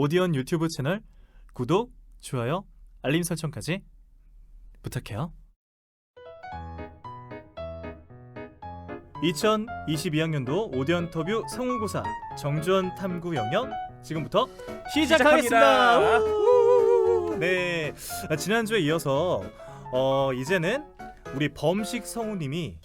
오디언 유튜브 채널 구독, 좋아요, 알림 설정까지 부탁해요. 2022학년도 오디언 터뷰 성우고사 정주원 탐구 영역 지금부터 시작하겠습니다. 우! 네, 아, 지난주에 이어서 어, 이제는 우리 범식 성우님이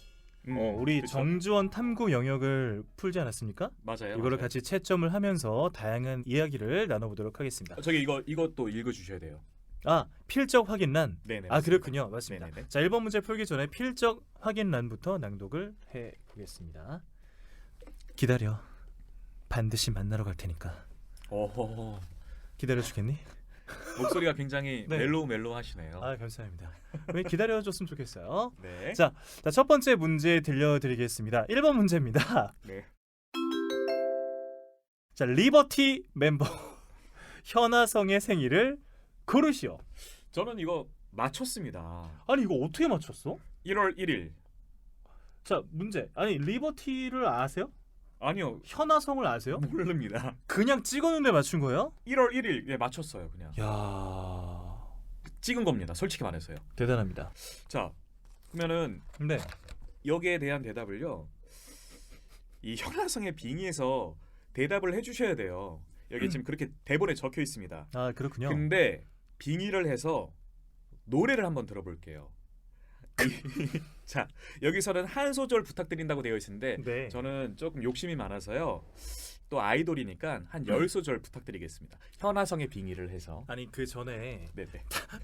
음, 어, 우리 그쵸? 정주원 탐구 영역을 풀지 않았습니까? 맞아요. 이거를 맞아요. 같이 채점을 하면서 다양한 이야기를 나눠보도록 하겠습니다. 어, 저기 이거 이것도 읽어 주셔야 돼요. 아 필적 확인란. 네네. 아 맞습니다. 그렇군요. 맞습니다. 네네네. 자 1번 문제 풀기 전에 필적 확인란부터 낭독을 해 보겠습니다. 기다려. 반드시 만나러 갈 테니까. 어허. 기다려 주겠니? 목소리가 굉장히 네. 멜로우 멜로우 하시네요. 아 감사합니다. 왜 기다려 줬으면 좋겠어요. 네. 자, 자, 첫 번째 문제 들려드리겠습니다. 1번 문제입니다. 네. 자, 리버티 멤버 현아성의 생일을 고르시오. 저는 이거 맞췄습니다. 아니 이거 어떻게 맞췄어? 1월 1일. 자, 문제. 아니 리버티를 아세요? 아니요. 현아성을 아세요? 모릅니다. 그냥 찍었는데 맞춘 거예요? 1월 1일 예 맞췄어요 그냥. 야, 찍은 겁니다. 솔직히 말해서요. 대단합니다. 자 그러면은 네. 여기에 대한 대답을요. 이 현아성의 빙의에서 대답을 해주셔야 돼요. 여기 지금 그렇게 대본에 적혀 있습니다. 아 그렇군요. 근데 빙의를 해서 노래를 한번 들어볼게요. 이- 자 여기서는 한 소절 부탁드린다고 되어 있는데 네. 저는 조금 욕심이 많아서요. 또 아이돌이니까 한 열 소절 부탁드리겠습니다. 현아성의 빙의를 해서. 아니 그 전에 네네.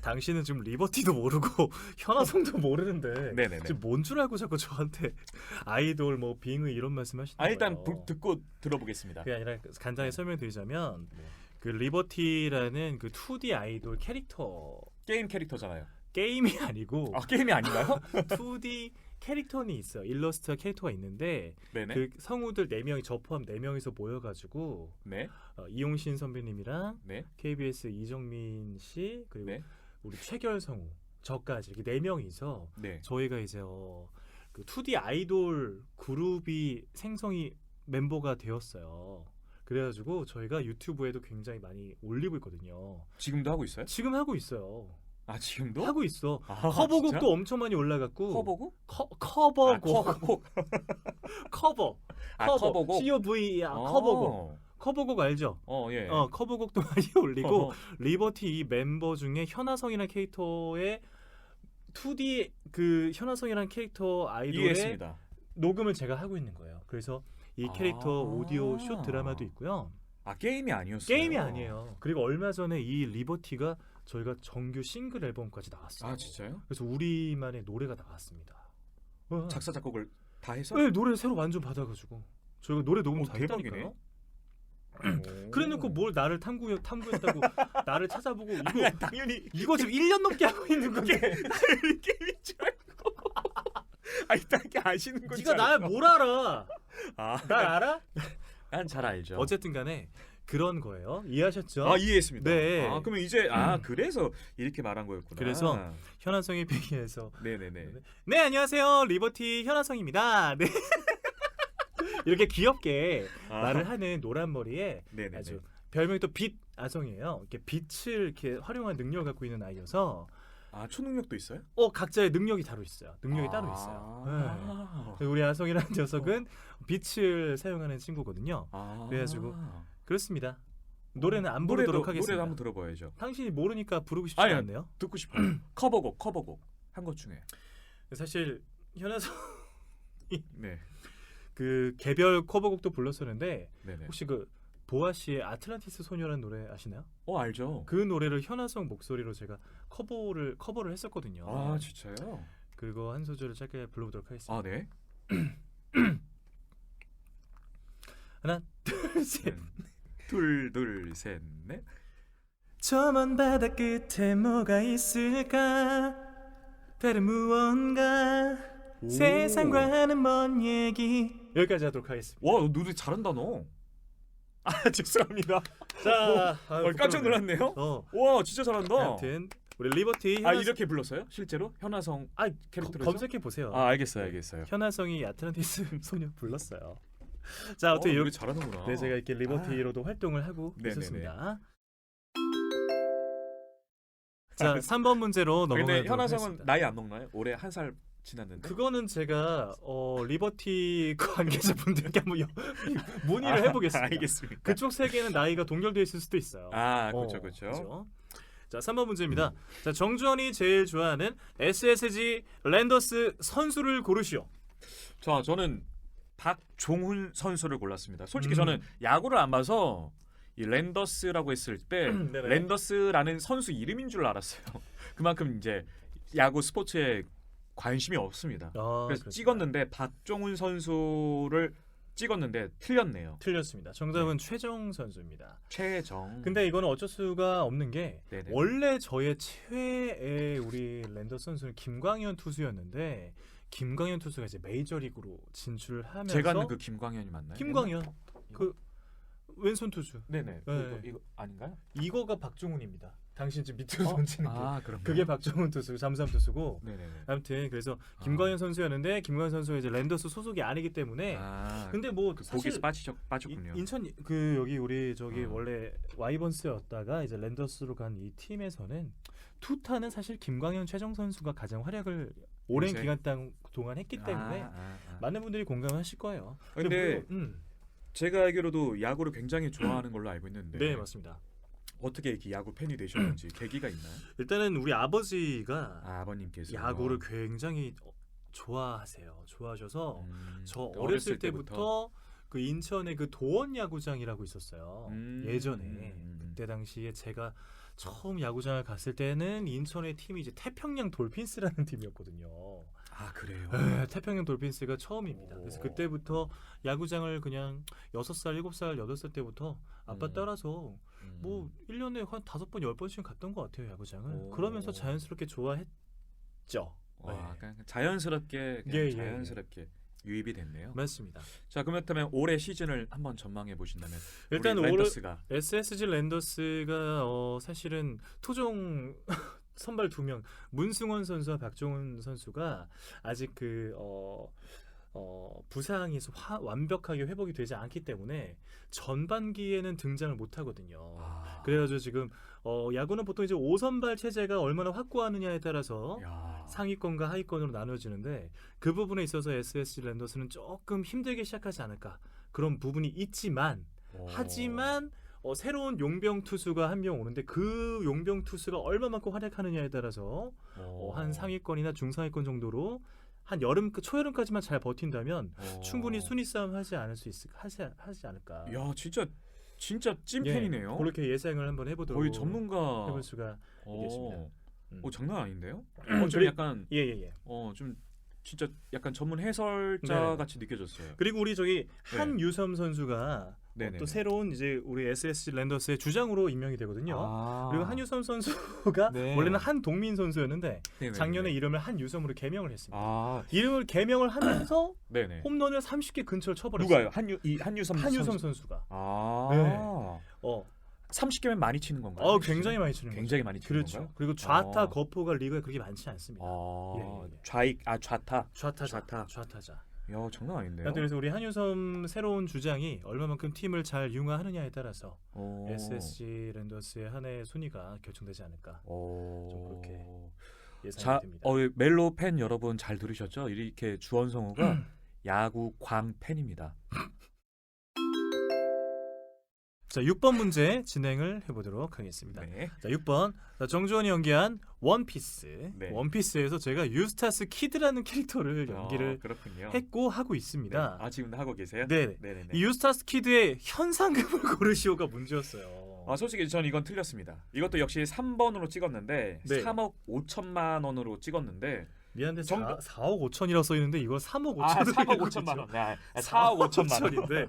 당신은 지금 리버티도 모르고 현아성도 모르는데 네네네. 지금 뭔 줄 알고 자꾸 저한테 아이돌 뭐 빙의 이런 말씀하시는 아 일단 거예요? 부- 듣고 들어보겠습니다. 그게 아니라 간단히 설명드리자면 네. 그 리버티라는 그 2D 아이돌 캐릭터 게임 캐릭터잖아요. 게임이 아니고 아 게임이 아닌가요? 2D 캐릭터는 있어요. 일러스트 캐릭터가 있는데 네네. 그 성우들 4명이 저 포함 4명이서 모여가지고 네. 어, 이용신 선배님이랑 네. KBS 이정민 씨 그리고 네. 우리 최결 성우 저까지 이렇게 4명이서 네. 저희가 이제 어, 그 2D 아이돌 그룹이 생성이 멤버가 되었어요. 그래가지고 저희가 유튜브에도 굉장히 많이 올리고 있거든요. 지금도 하고 있어요? 지금 하고 있어요. 아 지금도? 하고 있어. 아, 커버곡도 진짜? 엄청 많이 올라갔고 커버곡? 커, 아, 커버곡 커버곡. 커버 아 커버 커버곡. C O V 아, 커버곡 커버곡 알죠? 어 예. 어 커버곡도 많이 올리고 어허. 리버티 이 멤버 중에 현아성이라는 캐릭터의 2D 그 현아성이라는 캐릭터 아이돌의 이해했습니다. 녹음을 제가 하고 있는 거예요. 그래서 이 캐릭터 아. 오디오 숏 드라마도 있고요. 아 게임이 아니었어요. 게임이 아니에요. 그리고 얼마 전에 이 리버티가 저희가 정규 싱글 앨범까지 나왔어요. 아 진짜요? 그래서 우리만의 노래가 나왔습니다. 어. 작사 작곡을 다 해서? 네, 노래 새로 완전 받아가지고 저희가 노래 녹음 오, 다. 했다니까요. 오. 그래놓고 뭘 나를 탐구 탐구했다고 나를 찾아보고 이거 아니야, 당연히 이거 지금 1년 넘게 하고 있는 건데 당연히 게임인 줄 알고. 아니 딱히 아시는 건 네가 날뭘 알아? 아, 날 알아? 난잘 알죠. 어쨌든 간에 그런 거예요. 이해하셨죠? 아 이해했습니다. 네. 아 그러면 이제 아 그래서 이렇게 말한 거였구나. 그래서 현안성의 빙의에서 네네네. 네 안녕하세요 리버티 현아성입니다. 네 이렇게 귀엽게 아, 말을 하는 노란 머리에 네네네. 아주 별명이 또 빛 아성이에요. 이렇게 빛을 이렇게 활용한 능력을 갖고 있는 아이여서 아 초능력도 있어요? 어 각자의 능력이 따로 있어요. 능력이 따로 있어요. 네. 아. 우리 아성이라는 녀석은 빛을 사용하는 친구거든요. 아. 그래가지고 그렇습니다. 노래는 안 노래도- 부르도록 하겠습니다. 노래도 한번 들어봐야죠. 당신이 모르니까 부르고 싶지 아니요. 않네요. 듣고 싶어요. 커버곡 커버곡 한 것 중에. 사실 현아성 네. 그 개별 커버곡도 불렀었는데 네네. 혹시 그 보아 씨의 아틀란티스 소녀라는 노래 아시나요? 어 알죠. 그 노래를 현아성 목소리로 제가 커버를 커버를 했었거든요. 아 진짜요? 그거 한 소절을 짧게 불러보도록 하겠습니다. 아 네. 하나, 둘, 셋. 둘 둘 셋 넷. 저먼 바다 끝에 뭐가 있을까? 다른 무언가 오. 세상과는 먼 얘기 여기까지 하도록 하겠습니다. 와 노래 잘한다 너. 아 죄송합니다. 자, 어, 깜짝 놀랐네요. 어, 와 진짜 잘한다. 아무튼 우리 리버티 아 현아- 이렇게 불렀어요? 실제로 현아성 아, 캐릭터로 거- 검색해 보세요. 아 알겠어요 알겠어요. 현아성이 아틀란티스 소녀 불렀어요. 자, 어떻게 어, 요 노래 잘하는구나. 네, 제가 이렇게 리버티로도 활동을 하고 네네네. 있었습니다. 자, 3번 문제로 근데 넘어가도록 현아성은 하겠습니다. 나이 안 먹나요? 올해 한 살 지났는데. 그거는 제가 어, 리버티 관계자분들께 한번 여- 문의를 해보겠습니다. 아, 알겠습니다. 그쪽 세계는 나이가 동결돼 있을 수도 있어요. 아, 어, 그렇죠, 그렇죠. 그죠? 자, 3번 문제입니다. 자, 정주원이 제일 좋아하는 SSG 랜더스 선수를 고르시오. 자, 저는 박종훈 선수를 골랐습니다. 솔직히 음. 저는 야구를 안 봐서 이 랜더스라고 했을 때 네네. 랜더스라는 선수 이름인 줄 알았어요. 그만큼 이제 야구 스포츠에 관심이 없습니다. 아, 그래서 그렇습니다. 찍었는데 박종훈 선수를 찍었는데 틀렸네요. 틀렸습니다. 정답은 최정 선수입니다. 최정. 근데 이거는 어쩔 수가 없는 게 네네. 원래 저의 최애 우리 랜더스 선수는 김광현 투수였는데 김광현 투수가 이제 메이저리그로 진출하면서 제가 아는 그 김광현이 맞나요? 김광현? 그 왼손 투수 네네. 네. 이거, 이거 아닌가요? 이거가 박종훈입니다. 당신 지금 밑으로 어? 던지는 게 아, 그럼 그게 박종훈 투수 잠수함 투수고 네네네. 아무튼 그래서 아. 김광현 선수였는데 김광현 선수가 이제 랜더스 소속이 아니기 때문에 아, 근데 뭐그 거기서 빠지셨 빠졌군요. 이- 인천 그 여기 우리 저기 어. 원래 와이번스였다가 이제 랜더스로 간 이 팀에서는 투타는 사실 김광현 최정 선수가 가장 활약을 오랜 요새? 기간 당- 동안 했기 때문에 아, 아, 아. 많은 분들이 공감하실 거예요. 근데 물론- 음, 제가 알기로도 야구를 굉장히 좋아하는 걸로 알고 있는데 네 맞습니다. 어떻게 이렇게 야구 팬이 되셨는지 계기가 있나요? 일단은 우리 아버지가 아, 아버님께서 야구를 굉장히 어, 좋아하세요. 좋아하셔서 음, 저 어렸을 때부터 그 인천의 그 도원 야구장이라고 있었어요. 음, 예전에 음, 음. 그때 당시에 제가 처음 야구장을 갔을 때는 인천의 팀이 이제 태평양 돌핀스라는 팀이었거든요. 아 그래요. 네, 태평양 돌핀스가 처음입니다. 그래서 오. 그때부터 야구장을 그냥 6살, 7살, 8살 때부터 아빠 음. 따라서 음. 뭐 1년에 한 다섯 번, 열 번씩 갔던 것 같아요, 야구장을. 오. 그러면서 자연스럽게 좋아했죠. 와, 네. 자연스럽게 그냥 예, 예, 자연스럽게 유입이 됐네요. 맞습니다. 자 그렇다면 올해 시즌을 한번 전망해 보신다면 일단 랜더스가 SSG 랜더스가 어, 사실은 토종 선발 두 명 문승원 선수와 박종훈 선수가 아직 그 어, 어, 부상에서 화- 완벽하게 회복이 되지 않기 때문에 전반기에는 등장을 못 하거든요. 아, 그래가지고 지금 어, 야구는 보통 이제 5선발 체제가 얼마나 확고하느냐에 따라서 야. 상위권과 하위권으로 나눠지는데 그 부분에 있어서 SSG 랜더스는 조금 힘들게 시작하지 않을까 그런 부분이 있지만 오. 하지만 어, 새로운 용병 투수가 한 명 오는데 그 용병 투수가 얼마만큼 활약하느냐에 따라서 어, 한 상위권이나 중상위권 정도로 한 여름 초여름까지만 잘 버틴다면 오. 충분히 순위 싸움 하지 않을 수 있을 하지, 하지 않을까. 야 진짜 진짜 찐 예, 팬이네요. 그렇게 예상을 한번 해보도록 거의 전문가. 해볼 수가 오. 있겠습니다. 음. 오 장난 아닌데요? 어, 좀 약간 예예 예. 어좀 진짜 약간 전문 해설자 네네. 같이 느껴졌어요. 그리고 우리 저기 한유섬 선수가 어. 또 새로운 이제 우리 SSG 랜더스의 주장으로 임명이 되거든요. 아. 그리고 한유섬 선수가 네. 원래는 한동민 선수였는데 네네네. 작년에 이름을 한유섬으로 개명을 했습니다. 아 이름을 개명을 하면서. 홈런을 30개 근처를 쳐버렸어요. 누가요? 한유 이 한유섬 한유섬 선수. 선수가. 아. 네. 어, 30개면 많이 치는 건가요? 어? 굉장히 많이 치는 거죠. 굉장히 많이 치는 그렇죠. 건가요? 그리고 좌타 어. 거포가 리그에 그렇게 많지 않습니다. 아, 예, 예, 예. 좌익 아 좌타. 좌타자. 좌타. 좌타자. 야 장난 아닌데요. 그래서 우리 한유섬 새로운 주장이 얼마만큼 팀을 잘 융화하느냐에 따라서 오. SSG 랜더스의 한 해 순위가 결정되지 않을까 오. 좀 그렇게 예상이 자, 됩니다. 어, 멜로 팬 여러분 잘 들으셨죠? 이렇게 주원성우가 야구 광 팬입니다. 자, 6번 문제 진행을 해보도록 하겠습니다. 네. 자, 6번 자, 정주원이 연기한 원피스. 네. 원피스에서 제가 유스타스 키드라는 캐릭터를 연기를 어, 그렇군요. 했고 하고 네. 있습니다. 아 지금도 하고 계세요? 네. 이 유스타스 키드의 현상금을 고르시오가 문제였어요. 아 솔직히 전 이건 틀렸습니다. 이것도 역시 3번으로 찍었는데 네. 3억 5천만 원으로 찍었는데 미안한데 정답- 4, 4억 5천이라고 써 있는데 이거 3억 5천. 아 3억 5천만 원. 네, 4억 5천만 원. 인데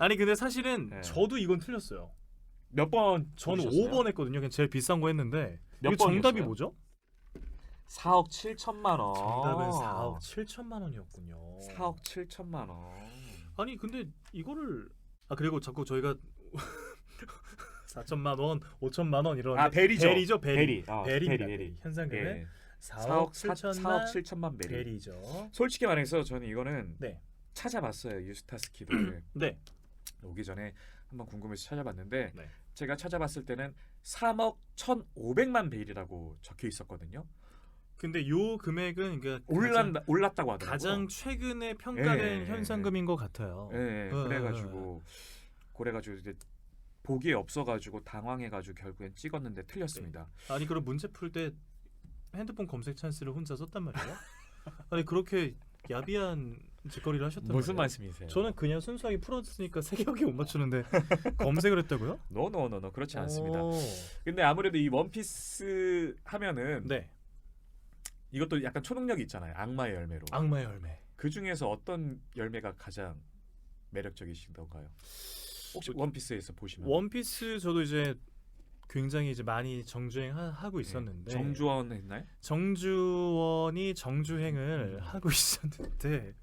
아니 근데 사실은 네. 저도 이건 틀렸어요. 몇 번 저는 5번 했거든요. 그냥 제일 비싼 거 했는데 몇 이게 정답이 번이었어요? 뭐죠? 4억 7천만 원. 정답은 4억 7천만 원이었군요. 4억 7천만 원. 아니 근데 이거를 아 그리고 자꾸 저희가 4천만 원, 5천만 원 이런 아 베리죠. 베리죠 베리. 베리. 아, 베리입니다. 베리, 베리. 베리. 현상금의 예. 4억 4억 7천만 4억 7천만 베리. 베리죠. 솔직히 말해서 저는 이거는 네. 찾아봤어요 유스타스 키드를 네. 오기 전에 한번 궁금해서 찾아봤는데 네. 제가 찾아봤을 때는 3억 1,500만 베일이라고 적혀 있었거든요. 근데 요 금액은 그러니까 올랐 올랐다고 하더라고요. 가장 최근에 평가된 예, 예, 현상금인 것 같아요. 예, 예, 어, 그래가지고 그래가지고 이제 보기에 없어가지고 당황해가지고 결국엔 찍었는데 틀렸습니다. 아니 그럼 문제 풀 때 핸드폰 검색 찬스를 혼자 썼단 말이에요? 아니 그렇게 야비한 짓거리를 하셨단 무슨 말이에요? 말씀이세요? 저는 그냥 순수하게 풀었으니까 세 개밖에 못 맞추는데 검색을 했다고요? 노노노노 그렇지 않습니다. 오. 근데 아무래도 이 원피스 하면은 네, 이것도 약간 초능력이 있잖아요. 악마의 열매로. 악마의 열매. 그 중에서 어떤 열매가 가장 매력적이신던가요? 혹시 뭐, 원피스에서 보시면 원피스 저도 이제 굉장히 이제 많이 정주행하고 네. 있었는데 정주원 했나요? 정주원이 정주행을 음. 하고 있었는데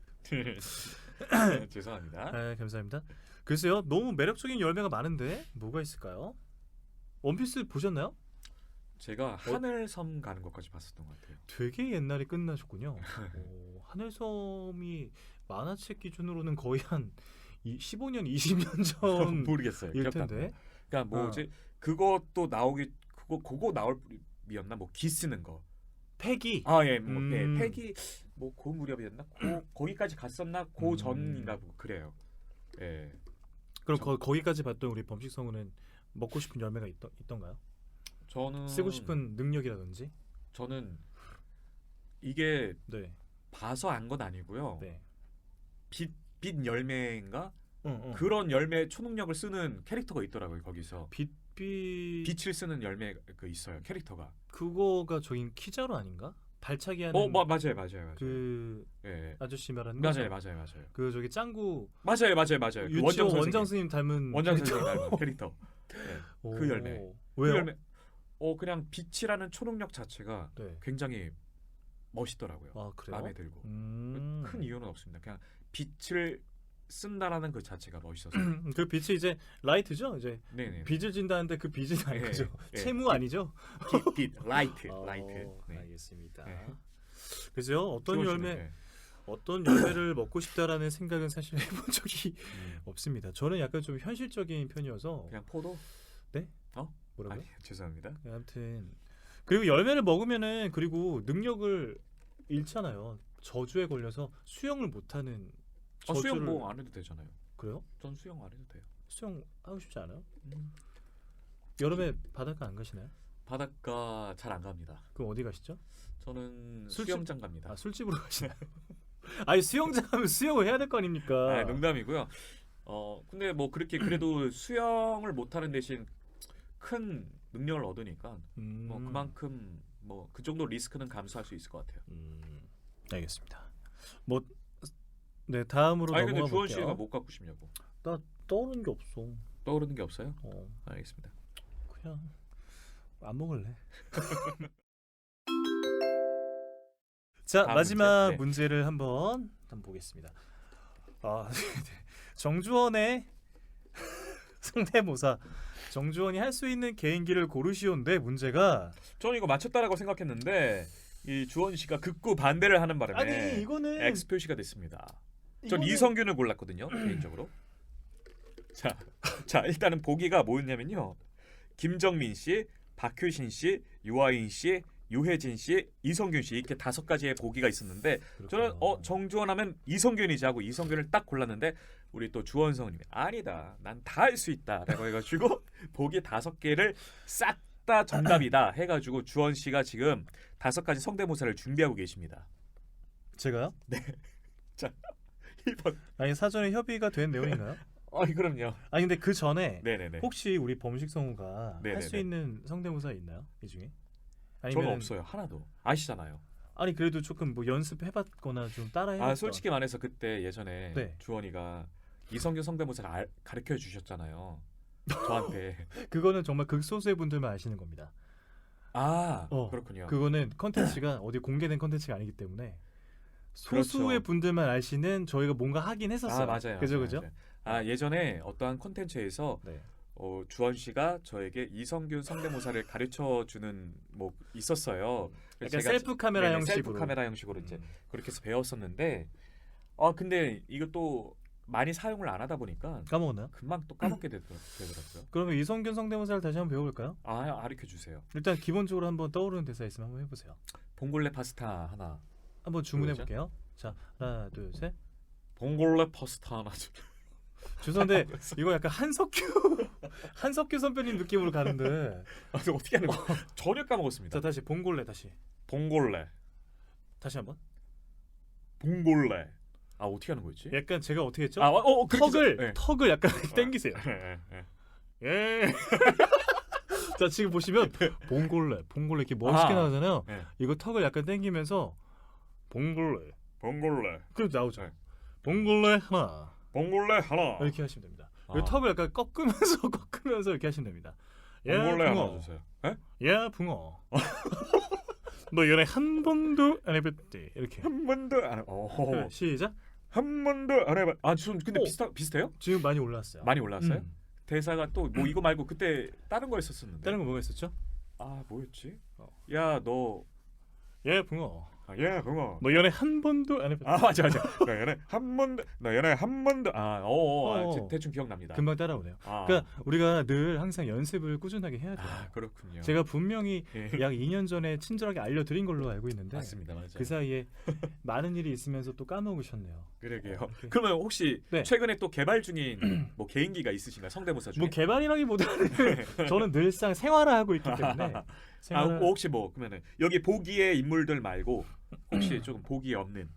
죄송합니다. 아, 감사합니다. 글쎄요, 너무 매력적인 열매가 많은데 뭐가 있을까요? 원피스 보셨나요? 제가 하늘섬 가는 것까지 봤었던 것 같아요. 되게 옛날에 끝나셨군요. 오, 하늘섬이 만화책 기준으로는 거의 한 이, 15년, 20년 전일 모르겠어요. 기억도 안 나요. 텐데. 그러니까 어. 뭐지? 그것도 나오기 그거 그거 나올 이었나? 뭐 기 쓰는 거. 패기. 아 예, 뭐 음. 예, 팩이 뭐그 무렵이었나? 고 거기까지 갔었나? 고 음. 전인가 뭐 그래요. 예. 그럼 저- 거, 거기까지 봤던 우리 범식 성우는 먹고 싶은 열매가 있던, 있던가요? 저는 쓰고 싶은 능력이라든지. 저는 이게 네, 봐서 안 건 아니고요. 네. 빛, 빛 열매인가? 응, 응. 그런 열매 초능력을 쓰는 캐릭터가 있더라고요. 거기서 빛 빛 빛을 쓰는 열매 그 있어요. 캐릭터가. 그거가 저긴 키자로 아닌가? 발차기 하는 어, 마, 맞아요, 맞아요, 맞아요. 그 예, 예. 아저씨 말하는 맞아요, 거죠? 맞아요, 맞아요. 그 저기 짱구 맞아요, 맞아요, 맞아요. 그 유치원 원정 선생님, 스님 닮은 원장 캐릭터. 선생님 닮은 캐릭터. 예. 오. 그 열매. 왜요? 그 열매. 어, 그냥 빛이라는 초능력 자체가 네. 굉장히 멋있더라고요. 아 그래요? 마음에 들고. 음. 큰 이유는 없습니다. 그냥 빛을 쓴다라는 그 자체가 멋있어서. 그 빛이 이제 라이트죠. 이제 네네. 빛을 진다는데 그 빛은 아닌 예, 거죠. 예. 채무 아니죠? 빛, 빛, 라이트, 어, 라이트. 네. 알겠습니다. 네. 그래서요 어떤. 열매 네. 어떤 열매를 먹고 싶다라는 생각은 사실 해본 적이 음. 없습니다. 저는 약간 좀 현실적인 편이어서 그냥 포도? 뭐라고요? 아니, 죄송합니다. 네, 아무튼 그리고 열매를 먹으면은 그리고 능력을 잃잖아요. 저주에 걸려서 수영을 못하는 아, 수영 뭐 안 해도 되잖아요. 그래요? 전 수영 안 해도 돼요. 수영 하고 싶지 않아요? 음. 여름에 바닷가 안 가시나요? 바닷가 잘 안 갑니다. 그럼 어디 가시죠? 저는 술집? 수영장 갑니다. 아 술집으로 가시나요? 아니 수영장 하면 수영을 해야 될 거 아닙니까? 아, 농담이고요. 어 근데 뭐 그렇게 그래도 수영을 못하는 대신 큰 능력을 얻으니까 음, 뭐 그만큼 뭐 그 정도 리스크는 감수할 수 있을 것 같아요. 음, 알겠습니다. 뭐 네 다음으로 아니 근데 넘어가 주원 씨가 볼게요. 뭐 갖고 싶냐고 나 떠오르는 게 없어. 떠오르는 게 없어요? 어, 알겠습니다. 그냥 안 먹을래. 자 다음 마지막 문제. 네. 문제. 를 한번 한번 보겠습니다. 아 네. 정주원의 성대모사 정주원이 할 수 있는 개인기를 고르시오인데 문제가 저는 이거 맞췄다라고 생각했는데 이 주원 씨가 극구 반대를 하는 바람에 아니 이거는 X 표시가 됐습니다. 전 이거는- 이성균을 골랐거든요 개인적으로. 자, 자 일단은 보기가 뭐였냐면요. 김정민 씨, 박효신 씨, 유아인 씨, 유혜진 씨, 이성균 씨 이렇게 다섯 가지의 보기가 있었는데 저는. 어 정주원 하면 이성균이지 하고 이성균을 딱 골랐는데 우리 또 주원 성우님이 아니다, 난 다 할 수 있다라고 해가지고 보기 다섯 개를 싹 다 정답이다 해가지고 주원 씨가 지금 다섯 가지 성대모사를 준비하고 계십니다. 제가요? 1번. 아니 사전에 협의가 된 내용인가요? 아니 그럼요. 아니 근데 그 전에 네네네. 혹시 우리 범식 성우가 할 수 네네네. 있는 성대모사 있나요? 이 중에? 저는 없어요 하나도 아시잖아요. 아니 그래도 조금 뭐 연습해봤거나 좀 따라해봤던 아 솔직히 말해서 그때 예전에 네. 주원이가 이성균 성대모사를 알- 가르쳐 주셨잖아요. 저한테. 그거는 정말 극소수의 분들만 아시는 겁니다. 아 어, 그렇군요. 그거는 컨텐츠가 어디 공개된 컨텐츠가 아니기 때문에 소수의 그렇죠. 분들만 아시는 저희가 뭔가 하긴 했었어요. 아 맞아요. 그죠 그죠? 맞아요. 아 예전에 어떠한 콘텐츠에서 네. 어, 주원 씨가 저에게 이성균 성대모사를 가르쳐 주는 뭐 있었어요. 제가 셀프 카메라 네네, 형식으로. 셀프 카메라 형식으로 이제 음. 그렇게 해서 배웠었는데 아 근데 이것도 많이 사용을 안 하다 보니까 까먹었나요? 금방 또 까먹게 되더, 되더라고요. 그러면 이성균 성대모사를 다시 한번 배워볼까요? 아, 가르쳐 주세요. 일단 기본적으로 한번 떠오르는 대사 있으면 한번 해보세요. 봉골레 파스타 하나. 한번 주문해? 볼게요. 자 하나 둘 셋. 봉골레 파스타 하나. 주- 죄송한데 이거 약간 한석규 한석규 선배님 느낌으로 가는데. 아, 어떻게 하는 거? 전혀 까먹었습니다. 자 다시 봉골레 다시 봉골레. 다시 한번. 봉골레. 아 어떻게 하는 거였지? 약간 제가 어떻게 했죠? 아, 어, 어 그렇게 턱을 네. 턱을 약간 당기세요. 예, 예, 예. 예. 자 지금 보시면 봉골레 봉골레 이렇게 멋있게 아. 나오잖아요. 예. 이거 턱을 약간 당기면서 봉골레 봉골레. 그럼 나오죠. 네. 봉골레 하나 봉골레 하나. 이렇게 하시면 됩니다. 아. 턱을 약간 꺾으면서 꺾으면서 이렇게 하시면 됩니다. 야 봉골레 하나 붕어, 주세요. 예? 야 붕어. 너 연애 한 번도 안 해봤지 이렇게. 한 번도 안 해. 어. 그래, 시작. 한 번도 안 해봐. 아, 좀 근데 오. 비슷하 비슷해요? 지금 많이 올랐어요. 많이 올랐어요? 음. 대사가 또 뭐 이거 말고 그때 다른 거 했었었는데. 다른 거 뭐가 있었죠? 아, 뭐였지? 어. 야, 너 야 붕어. 아, 야, 그거. 너 연애 한 번도 안 해봤지. 아, 맞아 맞아. 나 연애 한 번도 나 연애 한 번도 아, 어, 어, 아, 어. 대- 대충 기억납니다. 금방 따라오네요. 아. 그러니까 우리가 늘 항상 연습을 꾸준하게 해야 돼요. 아, 그렇군요. 제가 분명히 예. 약 2년 전에 친절하게 알려드린 걸로 알고 있는데 맞습니다. 맞아요. 그 사이에 많은 일이 있으면서 또 까먹으셨네요. 그러게요. 어, 이렇게. 그러면 혹시 네. 최근에 또 개발 중인 뭐 개인기가 있으신가요? 성대모사 중에? 뭐 개발이라기보다는 저는 늘상 생활화하고 있기 때문에 아, 생활화... 혹시 뭐 그러면은 여기 보기의 인물들 말고 혹시 조금 보기 없는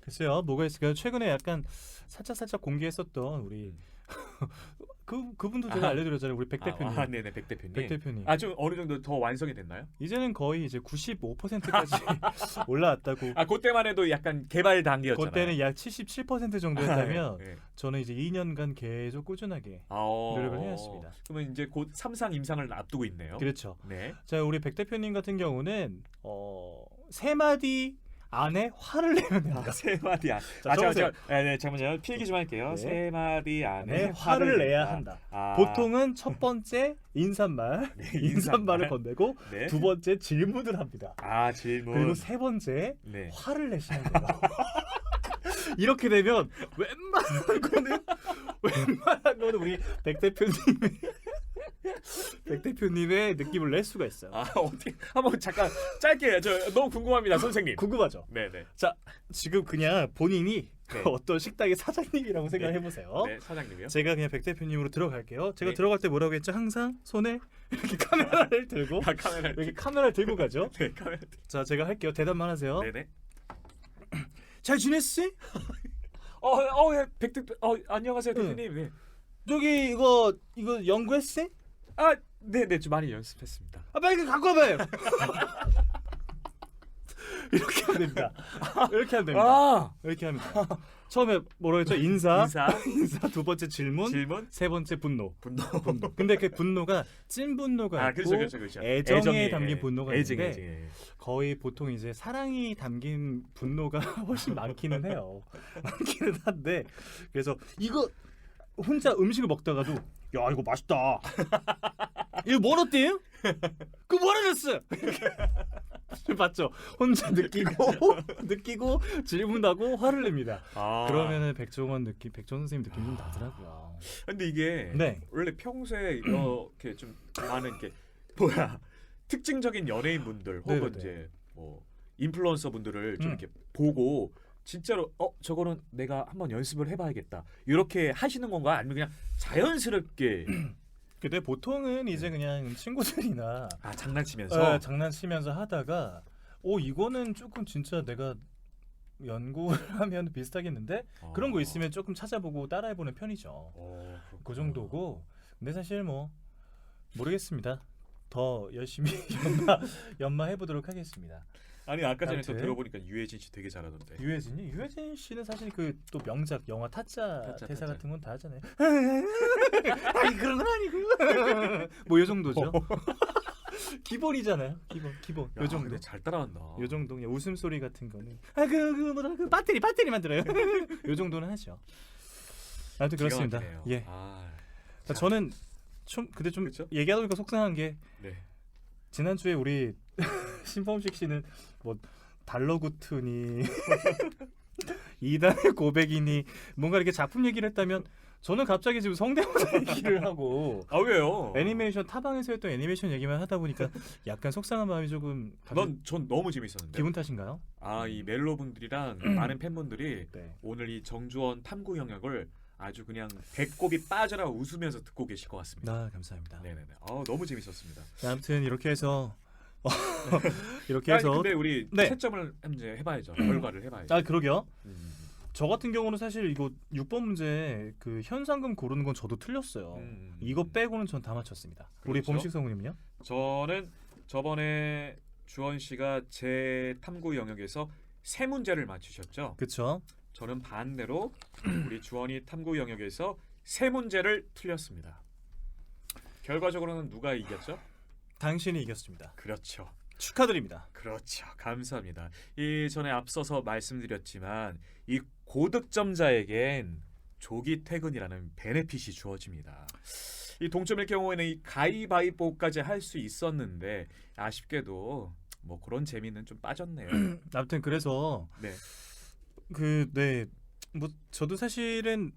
글쎄요 뭐가 있을까요? 최근에 약간 살짝 살짝 공개했었던 우리 그 그분도 제가 아. 알려드렸잖아요. 우리 백 대표님. 아, 아, 네네 백 대표님. 백 대표님. 아 좀 어느 정도 더 완성이 됐나요? 이제는 거의 이제 95%까지 올라왔다고. 아 그때만 해도 약간 개발 단계였잖아요. 그때는 약 77% 정도였다면 네. 저는 이제 2년간 계속 꾸준하게 아, 어. 노력을 해왔습니다. 그러면 이제 곧 삼상 임상을 앞두고 있네요. 그렇죠. 네. 자 우리 백 대표님 같은 경우는 어, 세 마디 안에 화를 내면 됩니다. 아, 세 마디 안. 자, 아, 적으세요. 잠깐만, 네, 네, 잠깐만요. 필기 좀 할게요. 네. 세 마디 안에 안에 화를 내야 낸다. 한다. 아, 보통은 첫 번째 인사말, 네, 인사말을 인사말. 건네고 네. 두 번째 질문을 합니다. 아 질문. 그리고 세 번째 네. 화를 내시는 거예요. 이렇게 되면 웬만한 거는 웬만한 거는 우리 백 대표님의 백 대표님의 느낌을 낼 수가 있어요. 아 어떻게 한번 잠깐 짧게 저 너무 궁금합니다, 선생님. 궁금하죠? 네네. 지금 그냥 본인이 네. 어떤 식당의 사장님이라고 생각해 보세요. 네 사장님이요. 제가 그냥 백 대표님으로 들어갈게요. 제가 네. 들어갈 때 뭐라고 했죠? 항상 손에 이렇게 카메라를 들고 아 카메라. 이렇게 카메라를 들고 가죠. 네 카메라. 자, 제가 할게요. 대답만 하세요. 네네. 잘 지냈어? 어어 예, 백대 어 안녕하세요 응. 대표님. 네. 저기 이거 이거 연구했어? 아 네 네 좀 많이 연습했습니다. 아 빨리 갖고 와봐요. 이렇게 하면 됩니다. 이렇게 하면 됩니다. 아 이렇게 합니다. 처음에 뭐라고 했죠? 인사, 인사 인사, 두 번째 질문, 질문 세 번째 분노. 분노. 분노. 근데 그 분노가 찐 분노가 아 있고 그렇죠 그렇죠 그렇죠. 애정에 애정이, 담긴 예. 분노가 애정 있는데 애정. 예. 거의 보통 이제 사랑이 담긴 분노가 훨씬 많기는 해요. 많기는 한데 그래서 이거 혼자 음식을 먹다가도 야 이거 맛있다. 이거 뭐 넣었대요? 그 뭐라 그랬어? 맞죠? 혼자 느끼고 느끼고 질문하고 화를 냅니다. 아 그러면은 백종원 느낌, 백종원 선생님 느낌 좀 나더라고요. 근데 이게 네. 원래 평소에 이렇게 좀 많은 게 뭐야 특징적인 연예인분들 혹은 네네네. 이제 뭐 인플루언서 분들을 좀 음. 이렇게 보고 진짜로 어 저거는 내가 한번 연습을 해봐야겠다 이렇게 하시는 건가 아니면 그냥 자연스럽게 근데 보통은 이제 그냥 친구들이나 아 장난치면서 어, 장난치면서 하다가 오 이거는 조금 진짜 내가 연구를 하면 비슷하겠는데 그런 거 어. 있으면 조금 찾아보고 따라해보는 편이죠. 어. 그 정도고 근데 사실 뭐 모르겠습니다. 더 열심히 연마 연마 해보도록 하겠습니다. 아니 아까 전에 또 아무튼. 들어보니까 유해진 씨 되게 잘하던데 유해진이 유해진 씨는 사실 그 또 명작 영화 타짜, 타짜, 대사 타짜. 같은 건 다 하잖아요. 아니 그런 건 아니고 뭐요 정도죠. 기본이잖아요. 기본 기본 야, 요 정도. 근데 잘 따라한다 요 정도 그냥 웃음 소리 같은 거는 아그 그 뭐라 그 배터리 배터리 만들어요. 요 정도는 하죠. 아무튼 기가 그렇습니다. 막히네요. 예. 아, 자, 저는 좀 근데 좀 그쵸? 얘기하다 보니까 속상한 게 네. 지난주에 우리 신범식 씨는 뭐 달러 구트니 이단의 고백이니 뭔가 이렇게 작품 얘기를 했다면 저는 갑자기 지금 성대모사 얘기를 하고 아 왜요? 애니메이션 타방에서 했던 애니메이션 얘기만 하다 보니까 약간 속상한 마음이 조금 넌 전 너무 재밌었는데. 기분 탓인가요? 아 이 멜로 분들이랑 많은 팬분들이 네. 오늘 이 정주원 탐구 영역을 아주 그냥 배꼽이 빠져라 웃으면서 듣고 계실 것 같습니다. 아 감사합니다. 네네네. 아 너무 재밌었습니다. 네, 아무튼 이렇게 해서 이렇게 아니, 해서 근데 우리 네. 채점을 이제 해봐야죠. 결과를 해봐야죠. 아 그러게요. 음. 저 같은 경우는 사실 이거 6번 문제 그 현상금 고르는 건 저도 틀렸어요. 음. 이거 빼고는 전 다 맞췄습니다. 우리 그렇죠. 범식 성우님요? 저는 저번에 주원 씨가 제 탐구 영역에서 세 문제를 맞추셨죠. 그쵸? 저는 반대로 우리 주원이 탐구 영역에서 세 문제를 틀렸습니다. 결과적으로는 누가 이겼죠? 당신이 이겼습니다. 그렇죠. 축하드립니다. 그렇죠. 감사합니다. 이 전에 앞서서 말씀드렸지만 이 고득점자에겐 조기 퇴근이라는 베네핏이 주어집니다. 이 동점일 경우에는 이 가위바위보까지 할 수 있었는데 아쉽게도 뭐 그런 재미는 좀 빠졌네요. 아무튼 그래서 네. 그 네 뭐 저도 사실은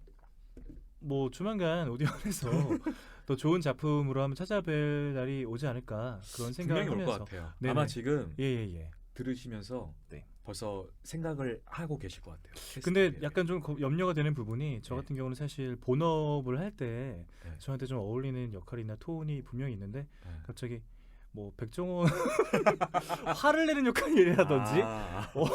뭐 조만간 오디언에서 더 좋은 작품으로 한번 찾아뵐 날이 오지 않을까 그런 생각을 분명히 올것 하면서 같아요. 네네. 아마 지금 예예 예. 들으시면서 네. 벌써 생각을 하고 계실 것 같아요. 근데 약간 좀 거- 염려가 되는 부분이 저 네. 같은 경우는 사실 본업을 할 때 네. 저한테 좀 어울리는 역할이나 톤이 분명히 있는데. 네. 갑자기 뭐 백종원 화를 내는 역할이라든지 아, 어,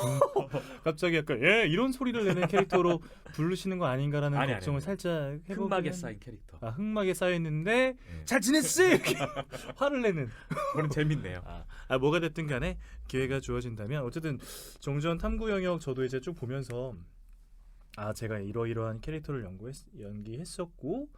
갑자기 약간 예 이런 소리를 내는 캐릭터로 부르시는 거 아닌가라는 아니, 아니, 걱정을 아니. 살짝 해보긴 흑막에 했- 쌓인 캐릭터. 아 흑막에 쌓여 있는데 네. 잘 지냈지 이렇게 화를 내는 그건 재밌네요. 아, 아, 뭐가 됐든 간에 기회가 주어진다면 어쨌든 정전 탐구 영역 저도 이제 쭉 보면서 아 제가 이러이러한 캐릭터를 연구했, 연기했었고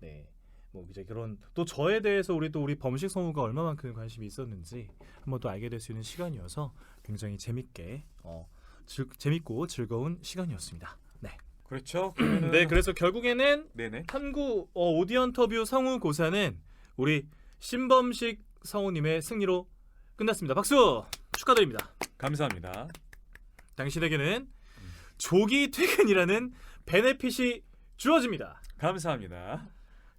네. 뭐 이제 그런 또 저에 대해서 우리 또 우리 범식 성우가 얼마만큼 관심이 있었는지 한번 또 알게 될 수 있는 시간이어서 굉장히 재밌게 어 즐, 재밌고 즐거운 시간이었습니다. 네. 그렇죠. 네, 그래서 결국에는 네네. 탐구 어, 오디언터뷰 성우 고사는 우리 신범식 성우님의 승리로 끝났습니다. 박수 축하드립니다. 감사합니다. 당신에게는 조기 퇴근이라는 베네핏이 주어집니다. 감사합니다.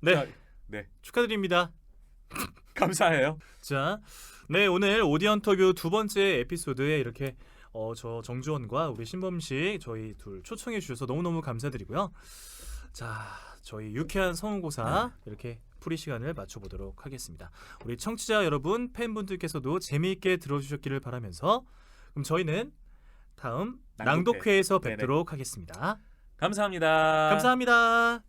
네, 자, 네. 축하드립니다. 감사해요. 자, 네 오늘 오디언터뷰 두 번째 에피소드에 이렇게 어, 저 정주원과 우리 신범식 저희 둘 초청해 주셔서 너무너무 감사드리고요. 자, 저희 유쾌한 성우고사 이렇게 풀이 시간을 맞춰보도록 하겠습니다. 우리 청취자 여러분, 팬분들께서도 재미있게 들어주셨기를 바라면서 그럼 저희는 다음 낭독회. 낭독회에서 네네. 뵙도록 하겠습니다. 감사합니다. 감사합니다.